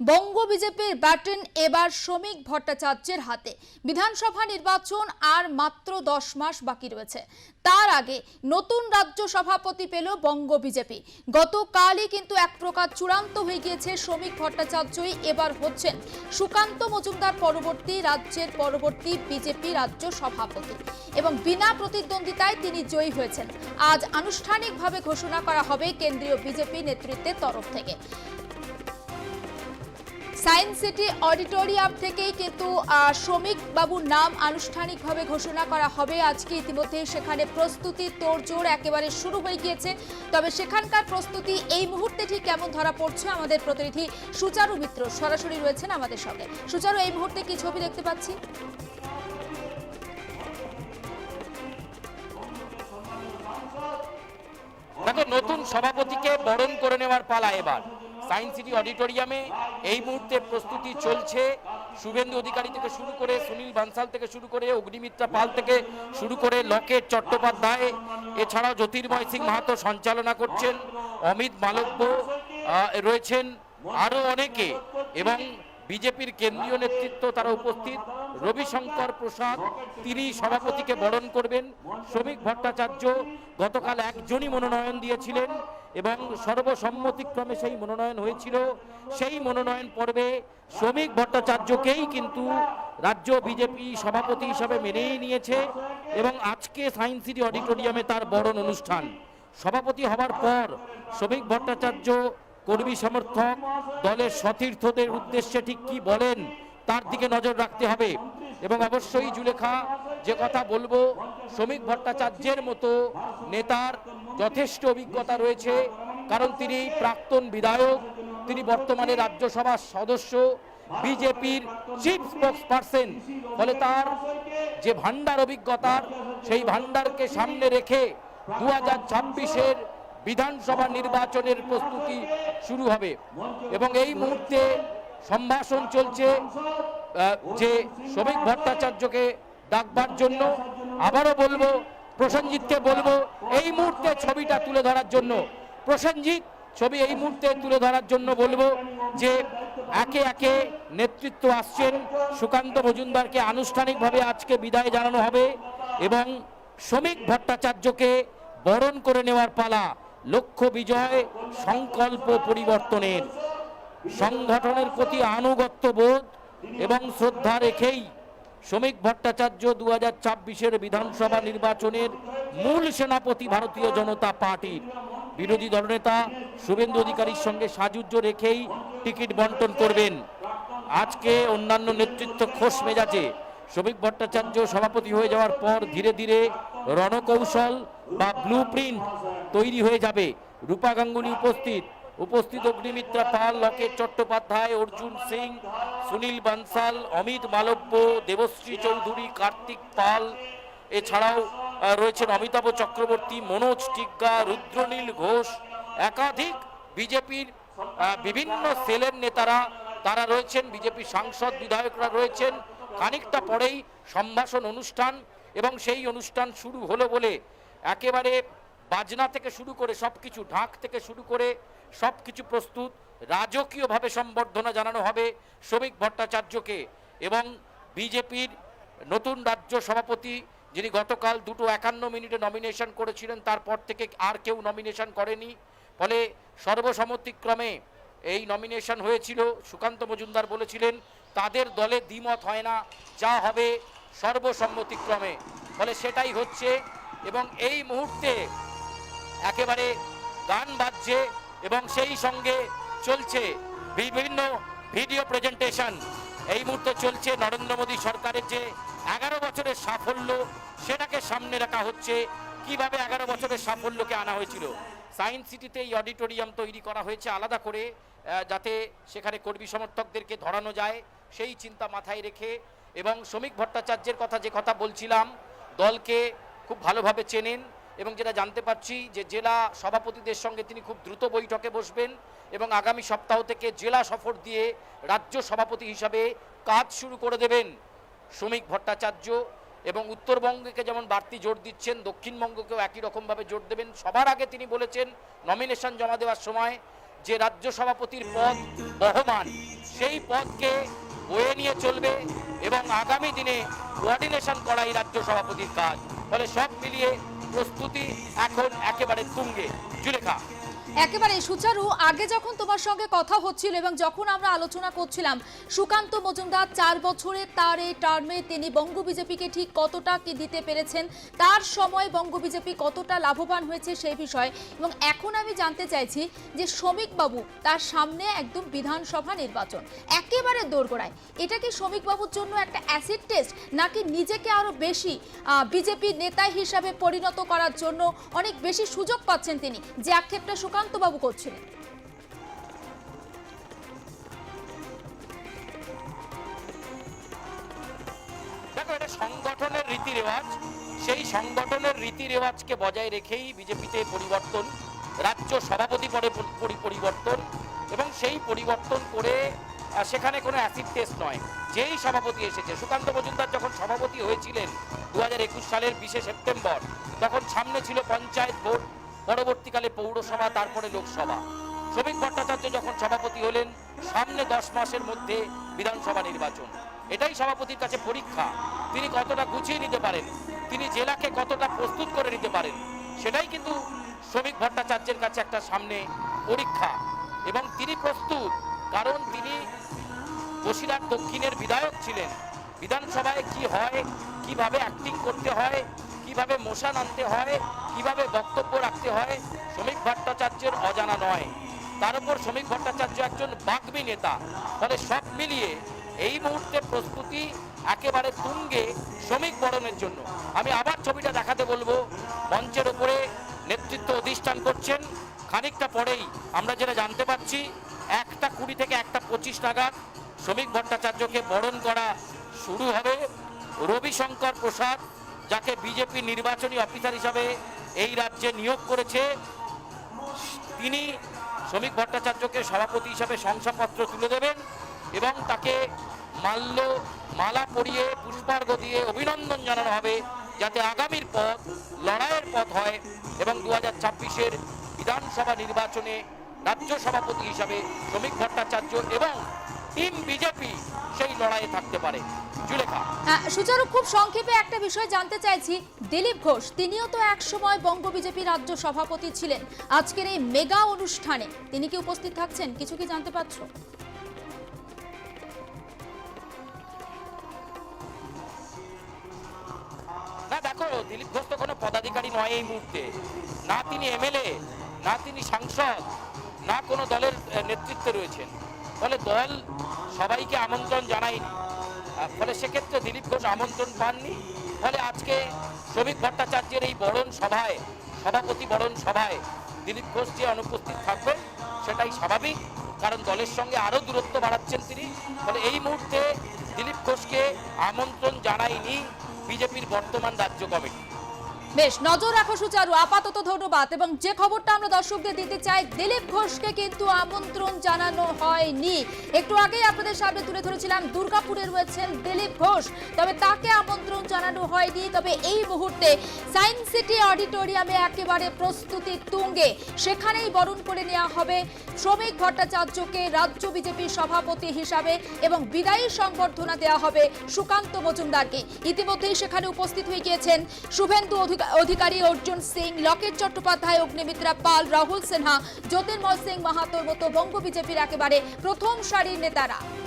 বঙ্গ বিজেপির ব্যাটন এবার শ্রমিক ভট্টাচার্যের হাতে। বিধানসভা নির্বাচন আর মাত্র দশ মাস বাকি রয়েছে। তার আগে নতুন রাজ্য সভাপতি পেল বঙ্গ বিজেপি। গতকালই কিন্তু এক প্রকার চূড়ান্ত হয়ে গিয়েছে শ্রমিক ভট্টাচার্যই। এবার হচ্ছেন সুকান্ত মজুমদার পরবর্তী, রাজ্যের পরবর্তী বিজেপি রাজ্য সভাপতি। এবং বিনা প্রতিদ্বন্দ্বিতায় তিনি জয়ী হয়েছেন। আজ আনুষ্ঠানিকভাবে ঘোষণা করা হবে কেন্দ্রীয় বিজেপি নেতৃত্বের তরফ থেকে। সায়েন্স সিটি অডিটোরিয়াম থেকেই কিন্তু শ্রমিক বাবুর নাম আনুষ্ঠানিকভাবে ঘোষণা করা হবে। আজকে ইতিমধ্যে সেখানে প্রস্তুতি তোড়জোড় একেবারে শুরু হয়ে গিয়েছে। তবে সেখানকার প্রস্তুতি এই মুহূর্তে ঠিক কেমন ধরা পড়ছে আমাদের প্রতিনিধি সুচারু মিত্র সরাসরি রয়েছেন আমাদের সঙ্গে। সুচারু, এই মুহূর্তে কি ছবি দেখতে পাচ্ছি? দেখো, নতুন সভাপতিকে বরণ করে নেওয়ার পালা এবার। সায়েন্স সিটি অডিটোরিয়ামে এই মুহূর্তে প্রস্তুতি চলছে। শুভেন্দু অধিকারী থেকে শুরু করে সুনীল বানসাল থেকে শুরু করে অগ্নিমিত্রা পাল থেকে শুরু করে লকেট চট্টোপাধ্যায়। এছাড়াও জ্যোতির্ময় সিং মাহাতো সঞ্চালনা করছেন, অমিত মালব্য রয়েছেন আরও অনেকে এবং বিজেপির কেন্দ্রীয় নেতৃত্ব তারা উপস্থিত। রবিশঙ্কর প্রসাদ, তিনি সভাপতিকে বরণ করবেন। শ্রমিক ভট্টাচার্য গতকাল একজনই মনোনয়ন দিয়েছিলেন এবং সর্বসম্মতিক্রমে সেই মনোনয়ন হয়েছিল। সেই মনোনয়ন পর্বে শ্রমিক ভট্টাচার্যকেই কিন্তু রাজ্য বিজেপি সভাপতি হিসাবে মেনেই নিয়েছে এবং আজকে সায়েন্স সিটি অডিটোরিয়ামে তার বরণ অনুষ্ঠান। সভাপতি হবার পর শ্রমিক ভট্টাচার্য কর্মী সমর্থক দলের সতীর্থদের উদ্দেশ্যে ঠিক কি বলেন, তার দিকে নজর রাখতে হবে। এবং অবশ্যই জুলেখা, যে কথা বলব, শ্রমিক ভট্টাচার্যের মতো নেতার যথেষ্ট অভিজ্ঞতা রয়েছে, কারণ তিনি প্রাক্তন বিধায়ক, তিনি বর্তমানে রাজ্যসভার সদস্য, বিজেপির চিফ স্পোক্স পার্সন ফলে তার যে ভান্ডার অভিজ্ঞতার, সেই ভান্ডারকে সামনে রেখে দু হাজার ছাব্বিশের বিধানসভা নির্বাচনের প্রস্তুতি শুরু হবে। এবং এই মুহূর্তে সম্ভাষণ চলছে যে শ্রমিক ভট্টাচার্যকে ডাকবার জন্য। আবারও বলব, প্রসেনজিৎকে বলব, এই মুহূর্তে ছবিটা তুলে ধরার জন্য। প্রসেনজিৎ, ছবি এই মুহূর্তে তুলে ধরার জন্য বলব যে একে একে নেতৃত্ব আসছেন। সুকান্ত মজুমদারকে আনুষ্ঠানিকভাবে আজকে বিদায় জানানো হবে এবং শ্রমিক ভট্টাচার্যকে বরণ করে নেওয়ার পালা। লক্ষ্য বিজয়, সংকল্প পরিবর্তনের, সংগঠনের প্রতি আনুগত্য বোধ এবং শ্রদ্ধা রেখেই শ্রমিক ভট্টাচার্য দু হাজার ছাব্বিশের বিধানসভা নির্বাচনের মূল সেনাপতি ভারতীয় জনতা পার্টির বিরোধী দলনেতা শুভেন্দু অধিকারীর সঙ্গে সাজুজ্য রেখেই টিকিট বন্টন করবেন। আজকে অন্যান্য নেতৃত্ব খোস মেজাজে শ্রমিক ভট্টাচার্য সভাপতি হয়ে যাওয়ার পর ধীরে ধীরে রণকৌশল বা ব্লু তৈরি হয়ে যাবে। রূপা গাঙ্গুলি উপস্থিত। উপস্থিত অগ্নিমিত্রা পাল, লকেট চট্টোপাধ্যায়, অর্জুন সিং, সুনীল বানসাল, অমিত মালব্য, দেবশ্রী চৌধুরী, কার্তিক পাল। এছাড়াও রয়েছেন অমিতাভ চক্রবর্তী, মনোজ টিগ্গা, রুদ্রনীল ঘোষ। একাধিক বিজেপির বিভিন্ন সেলের নেতারা, তারা রয়েছেন। বিজেপি সাংসদ, বিধায়করা রয়েছেন। খানিকটা পরেই সম্ভাষণ অনুষ্ঠান। এবং সেই অনুষ্ঠান শুরু হলো বলে একেবারে বাজনা থেকে শুরু করে সব কিছু ঢাক থেকে শুরু করে সব কিছু প্রস্তুত। রাজকীয়ভাবে সম্বর্ধনা জানানো হবে শ্রমিক ভট্টাচার্যকে এবং বিজেপির নতুন রাজ্য সভাপতি যিনি গতকাল দুটো একান্ন মিনিটে নমিনেশন করেছিলেন, তারপর থেকে আর কেউ নমিনেশন করেনি। ফলে সর্বসম্মতিক্রমে এই নমিনেশন হয়েছিল। সুকান্ত মজুমদার বলেছিলেন, তাদের দলে দ্বিমত হয় না, যা হবে সর্বসম্মতিক্রমে। ফলে সেটাই হচ্ছে এবং এই মুহূর্তে একেবারে গান বাজছে এবং সেই সঙ্গে চলছে বিভিন্ন ভিডিও প্রেজেন্টেশন। এই মুহূর্তে চলছে নরেন্দ্র মোদী সরকারের যে এগারো বছরের সাফল্য, সেটাকে সামনে রাখা হচ্ছে। কীভাবে এগারো বছরের সাফল্যকে আনা হয়েছিল? সায়েন্স সিটিতে এই অডিটোরিয়াম তৈরি করা হয়েছে আলাদা করে যাতে সেখানে কর্মী সমর্থকদেরকে ধরানো যায়। সেই চিন্তা মাথায় রেখে এবং শ্রমিক ভট্টাচার্যের কথা যে কথা বলছিলাম, দলকে খুব ভালোভাবে চেনেন এবং যেটা জানতে পারছি যে জেলা সভাপতিদের সঙ্গে তিনি খুব দ্রুত বৈঠকে বসবেন এবং আগামী সপ্তাহ থেকে জেলা সফর দিয়ে রাজ্য সভাপতি হিসাবে কাজ শুরু করে দেবেন শ্রমিক ভট্টাচার্য এবং উত্তরবঙ্গকে যেমন বাড়তি জোর দিচ্ছেন, দক্ষিণবঙ্গকেও একই রকমভাবে জোর দেবেন। সবার আগে তিনি বলেছেন নমিনেশন জমা দেওয়ার সময় যে রাজ্য সভাপতির পদ বহমান, সেই পদকে বয়ে নিয়ে চলবে এবং আগামী দিনে কোয়ার্ডিনেশন করা এই রাজ্য সভাপতির কাজ। ফলে সব মিলিয়ে প্রস্তুতি এখন একেবারে তুঙ্গে। জুলেখা। একেবারে সুচারু, আগে যখন তোমার সঙ্গে কথা হচ্ছিল এবং যখন আমরা আলোচনা করছিলাম, সুকান্ত মজুমদার চার বছরে তার এই টার্মে তিনি বঙ্গ বিজেপিকে ঠিক কতটা কি দিতে পেরেছেন, তার সময় বঙ্গ বিজেপি কতটা লাভবান হয়েছে সেই বিষয়ে। এবং এখন আমি জানতে চাইছি যে শ্রমিক বাবু তার সামনে একদম বিধানসভা নির্বাচন, একেবারে দোরগোড়ায়। এটা কি শ্রমিক বাবুর জন্য একটা অ্যাসিড টেস্ট নাকি নিজেকে আরও বেশি বিজেপি নেতা হিসাবে পরিণত করার জন্য অনেক বেশি সুযোগ পাচ্ছেন তিনি? যে আক্ষেপটা সুকান্ত বাবু করছিলেন সংগঠনের রীতি রেওয়াজ। সেই সংগঠনের রীতি রেওয়াজকে বজায় রেখেই বিজেপিতে পরিবর্তন, রাজ্য সভাপতি পদে পরি- পরি- পরিবর্তন এবং সেই পরিবর্তন করে সেখানে কোনো অ্যাসিড টেস্ট নয়। যেই সভাপতি এসেছে, সুকান্ত মজুমদার যখন সভাপতি হয়েছিলেন দু হাজার একুশ সালের বিশে সেপ্টেম্বর, তখন সামনে ছিল পঞ্চায়েত ভোট পরবর্তীকালে পৌরসভা, তারপরে লোকসভা। শ্রমিক ভট্টাচার্য যখন সভাপতি হলেন, সামনে দশ মাসের মধ্যে বিধানসভা নির্বাচন। এটাই সভাপতির কাছে পরীক্ষা। তিনি কতটা গুছিয়ে নিতে পারেন, তিনি জেলাকে কতটা প্রস্তুত করে নিতে পারেন, সেটাই কিন্তু শ্রমিক ভট্টাচার্যের কাছে একটা সামনে পরীক্ষা। এবং তিনি প্রস্তুত, কারণ তিনি বসিরহাট দক্ষিণের বিধায়ক ছিলেন। বিধানসভায় কি হয় কীভাবে অ্যাক্টিং করতে হয়, কীভাবে মোশন আনতে হয়, কীভাবে বক্তব্য রাখতে হয়, শ্রমিক ভট্টাচার্যের অজানা নয়। তার উপর শ্রমিক ভট্টাচার্য একজন বাগ্মী নেতা। ফলে সব মিলিয়ে এই মুহূর্তে প্রস্তুতি একেবারে তুঙ্গে শ্রমিক বরণের জন্য। আমি আবার ছবিটা দেখাতে বলব। মঞ্চের ওপরে নেতৃত্ব অধিষ্ঠান করছেন। খানিকটা পরেই আমরা যেটা জানতে পাচ্ছি, একটা কুড়ি থেকে একটা পঁচিশ নাগাদ শ্রমিক ভট্টাচার্যকে বরণ করা শুরু হবে। রবিশঙ্কর প্রসাদ, যাকে বিজেপি নির্বাচনী অফিসার হিসাবে এই রাজ্যে নিয়োগ করেছে। তিনি শ্রমিক ভট্টাচার্যকে সভাপতি হিসাবে শংসাপত্র তুলে দেবেন এবং তাকে মাল্য, মালা পরিয়ে পুষ্পার্ঘ দিয়ে অভিনন্দন জানানো হবে, যাতে আগামীর পথ লড়াইয়ের পথ হয় এবং দু হাজার ছাব্বিশের বিধানসভা নির্বাচনে রাজ্য সভাপতি হিসাবে শ্রমিক ভট্টাচার্য এবং টিম বিজেপি সেই লড়াইয়ে থাকতে পারে। জুলেখা। সুচারু খুব সংক্ষেপে একটা বিষয় জানতে চাইছি। দিলীপ ঘোষ তিনিও তো এক সময় বঙ্গ বিজেপি রাজ্য সভাপতি ছিলেন। আজকের এই মেগা অনুষ্ঠানে তিনি কি উপস্থিত থাকছেন? কিছু কি জানতে পারছ? না দেখো দিলীপ ঘোষ তো কোনো পদাধিকারী নয় এই মুহূর্তে। না তিনি এমএলএ না তিনি সাংসদ না কোনো দলের নেতৃত্বে রয়েছেন। ফলে দল সবাইকে আমন্ত্রণ জানায়নি। ফলে সেক্ষেত্রে দিলীপ ঘোষ আমন্ত্রণ পাননি। ফলে আজকে শ্রমিক ভট্টাচার্যের এই বরণ সভায়, সভাপতি বরণ সভায় দিলীপ ঘোষ যে অনুপস্থিত থাকবেন সেটাই স্বাভাবিক, কারণ দলের সঙ্গে আরও দূরত্ব বাড়াচ্ছেন তিনি। ফলে এই মুহূর্তে দিলীপ ঘোষকে আমন্ত্রণ জানায়নি বিজেপির বর্তমান রাজ্য কমিটি। বেশ, নজর রাখো সুচারু, আপাতত ধন্যবাদ। এবং যে খবরটা আমরা দর্শকদের দিতে চাই, দিলীপ ঘোষকে কিন্তু আমন্ত্রণ জানানো হয়নি। একটু আগেই আপনাদের সামনে তুলে ধরেছিলাম, দুর্গাপুরে রয়েছেন দিলীপ ঘোষ। তবে তাকে আমন্ত্রণ জানানো হয়নি। তবে এই মুহূর্তে সায়েন্স সিটি অডিটোরিয়ামে একেবারে প্রস্তুতি তুঙ্গে। সেখানেই বরণ করে নেওয়া হবে শ্রমিক ভট্টাচার্যকে রাজ্য বিজেপির সভাপতি হিসাবে এবং বিদায়ী সংবর্ধনা দেওয়া হবে সুকান্ত মজুমদারকে। ইতিমধ্যেই সেখানে উপস্থিত হয়ে গিয়েছেন শুভেন্দু অধিকা- অধিকারী অর্জুন সিং, লকেট চট্টোপাধ্যায়, অগ্নিমিত্রা পাল, রাহুল সিনহা জ্যোতির্ময় সিং মাহাতোর মতো বঙ্গ বিজেপির একেবারে প্রথম সারির নেতারা।